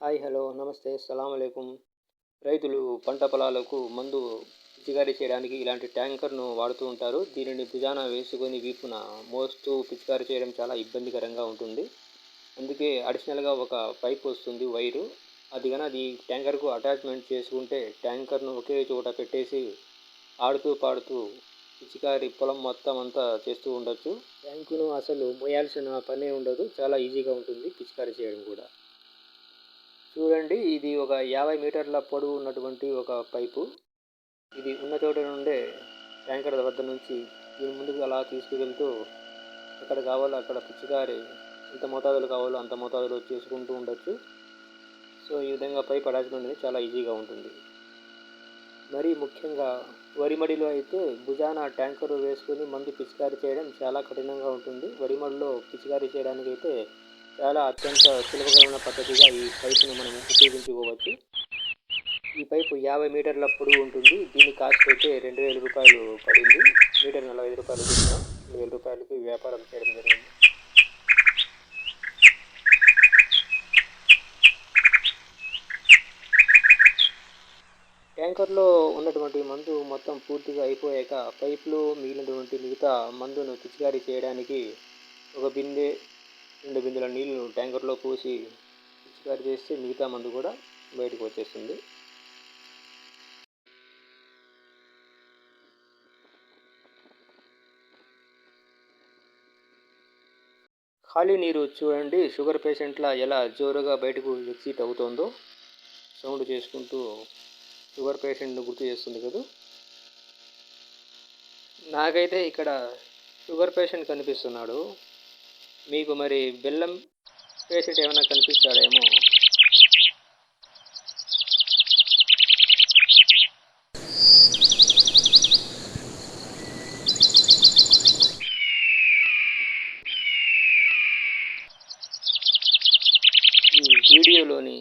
Hi hello నమస్తే సలాం అలైకుం. రైతులు పంట పొలాలకు మందు పిచికారీ చేయడానికి ఇలాంటి ట్యాంకర్ను వాడుతూ ఉంటారు. దీనిని భుజాన వేసుకొని వీపున మోస్తూ పిచికారీ చేయడం చాలా ఇబ్బందికరంగా ఉంటుంది. అందుకే అడిషనల్గా ఒక పైప్ వస్తుంది వైరు. అది కానీ అది ట్యాంకర్కు అటాచ్మెంట్ చేసుకుంటే ట్యాంకర్ను ఒకే చోట పెట్టేసి ఆడుతూ పాడుతూ పిచికారి పొలం మొత్తం అంతా చేస్తూ ఉండొచ్చు. ట్యాంకును అసలు మోయాల్సిన పనే ఉండదు. చాలా ఈజీగా ఉంటుంది పిచికారీ చేయడం కూడా. చూడండి ఇది ఒక యాభై మీటర్ల పొడవు ఉన్నటువంటి ఒక పైపు. ఇది ఉన్న చోట నుండే ట్యాంకర్ వద్ద నుంచి దీని ముందుకు అలా తీసుకువెళ్తూ ఎక్కడ కావాలో అక్కడ పిచ్చికారి ఎంత మోతాదులు కావాలో అంత మోతాదులో చేసుకుంటూ ఉండొచ్చు. సో ఈ విధంగా పైప్ అడాచడం అనేది చాలా ఈజీగా ఉంటుంది. మరీ ముఖ్యంగా వరిమడిలో అయితే భుజాన ట్యాంకర్ వేసుకొని మందు పిచికారీ చేయడం చాలా కఠినంగా ఉంటుంది. వరిమడిలో పిచికారీ చేయడానికి అయితే చాలా అత్యంత సులభకరమైన పద్ధతిగా ఈ పైపును మనం ఉపయోగించుకోవచ్చు. ఈ పైపు యాభై మీటర్ల పొడవు ఉంటుంది. దీని కాస్ట్ అయితే రెండు వేల రూపాయలు పడింది. మీటర్ నలభై ఐదు రూపాయలు తీసుకున్నాం రెండు వేల రూపాయలకి వ్యాపారం చేయడం జరిగింది. ట్యాంకర్లో ఉన్నటువంటి మందు మొత్తం పూర్తిగా అయిపోయాక పైప్లో మిగిలినటువంటి మిగతా మందును పిచికారీ చేయడానికి ఒక బిందె రెండు బిందెల నీళ్ళు ట్యాంకర్లో పోసి పిచికారి చేస్తే మిగతా మందు కూడా బయటకు వచ్చేస్తుంది. ఖాళీ నీరు చూడండి. షుగర్ పేషెంట్ల ఎలా జోరుగా బయటకు ఎగ్జిట్ అవుతుందో సౌండ్ చేసుకుంటూ షుగర్ పేషెంట్ను గుర్తు చేస్తుంది కదా. నాకైతే ఇక్కడ షుగర్ పేషెంట్ కనిపిస్తున్నాడు. మీకు మరి బెల్లం పేషెంట్ ఏమైనా కనిపిస్తాడేమో. ఈ వీడియోలోని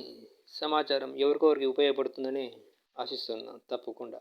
సమాచారం ఎవరికొవరికి ఉపయోగపడుతుందని ఆశిస్తున్నాను. తప్పకుండా.